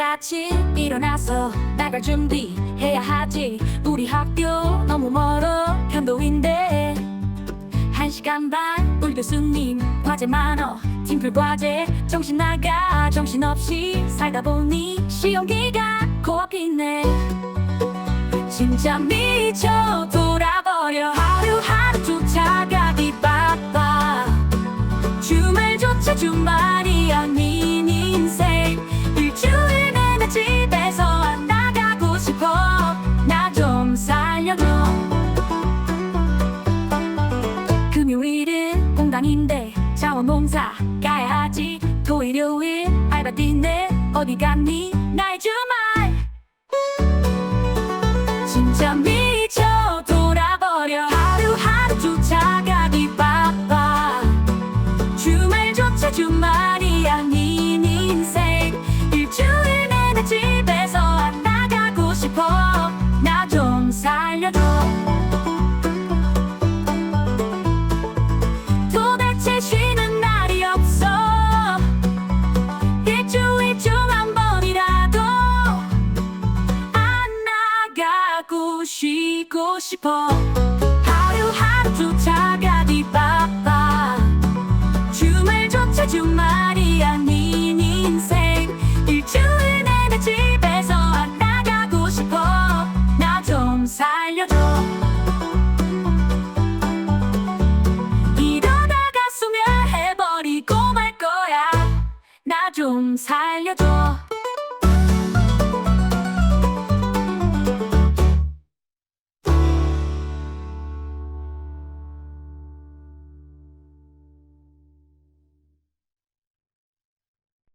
아침 일어나서 나갈 준비해야 하지. 우리 학교 너무 멀어 편도인데 한 시간 반 우리 교수님 과제 많어 팀플 과제. 정신 나가 정신없이 살다 보니 시험 기간 코앞이네. 진짜 미쳐 돌아버려. 하루하루 쫓아가기 바빠. 주말조차 주말 금요일은 공강인데 자원봉사 가야 하지. 토일 요일 알바 뛰네 어디 갔니? 나의 주말. 진짜 미 쉬는 날이 없어. 일주일 중 한 번이라도 안 나가고 쉬고 싶어. 하루하루 쫓아가 니 바빠. 주말조차 주말이 아닌 인생. 일주일 내내 집에서 안 나가고 싶어. 나 좀 살려줘. 좀 살려줘.